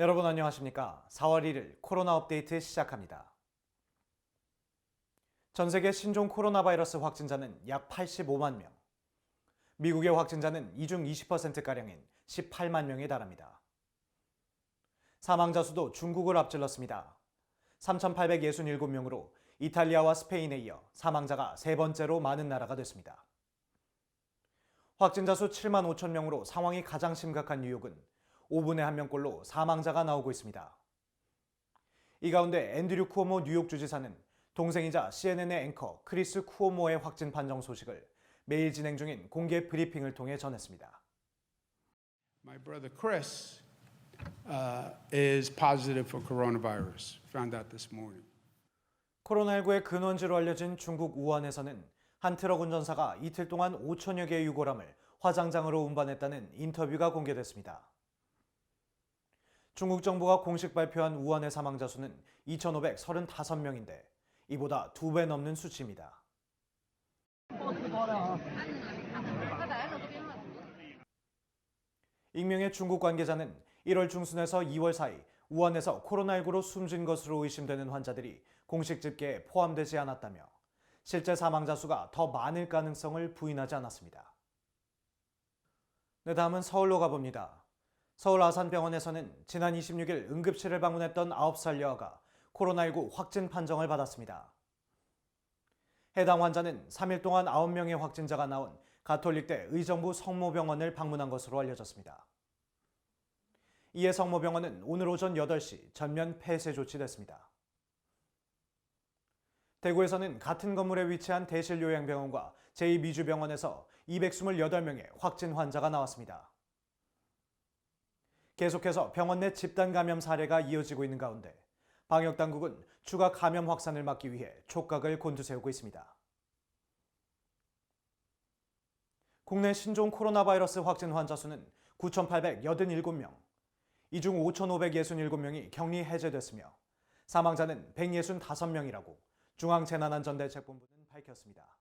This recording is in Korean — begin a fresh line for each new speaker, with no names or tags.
여러분 안녕하십니까? 4월 1일 코로나 업데이트 시작합니다. 전 세계 신종 코로나 바이러스 확진자는 약 85만 명. 미국의 확진자는 이중 20%가량인 18만 명에 달합니다. 사망자 수도 중국을 앞질렀습니다. 3,867명으로 이탈리아와 스페인에 이어 사망자가 세 번째로 많은 나라가 됐습니다. 확진자 수 7만 5천 명으로 상황이 가장 심각한 뉴욕은 5분에 한 명꼴로 사망자가 나오고 있습니다. 이 가운데 앤드류 쿠오모 뉴욕 주지사는 동생이자 CNN의 앵커 크리스 쿠오모의 확진 판정 소식을 매일 진행 중인 공개 브리핑을 통해 전했습니다.
My brother Chris uh, is positive for coronavirus. Found out this morning.
코로나19의 근원지로 알려진 중국 우한에서는 한 트럭 운전사가 이틀 동안 5천여 개의 유골함을 화장장으로 운반했다는 인터뷰가 공개됐습니다. 중국 정부가 공식 발표한 우한의 사망자 수는 2,535명인데 이보다 두 배 넘는 수치입니다. 익명의 중국 관계자는 1월 중순에서 2월 사이 우한에서 코로나19로 숨진 것으로 의심되는 환자들이 공식 집계에 포함되지 않았다며 실제 사망자 수가 더 많을 가능성을 부인하지 않았습니다. 네, 다음은 서울로 가봅니다. 서울 아산병원에서는 지난 26일 응급실을 방문했던 9살 여아가 코로나19 확진 판정을 받았습니다. 해당 환자는 3일 동안 9명의 확진자가 나온 가톨릭대 의정부 성모병원을 방문한 것으로 알려졌습니다. 이에 성모병원은 오늘 오전 8시 전면 폐쇄 조치됐습니다. 대구에서는 같은 건물에 위치한 대실요양병원과 제2미주병원에서 228명의 확진 환자가 나왔습니다. 계속해서 병원 내 집단 감염 사례가 이어지고 있는 가운데 방역 당국은 추가 감염 확산을 막기 위해 촉각을 곤두세우고 있습니다. 국내 신종 코로나 바이러스 확진 환자 수는 9,887명, 이 중 5,567명이 격리 해제됐으며 사망자는 165명이라고 중앙재난안전대책본부는 밝혔습니다.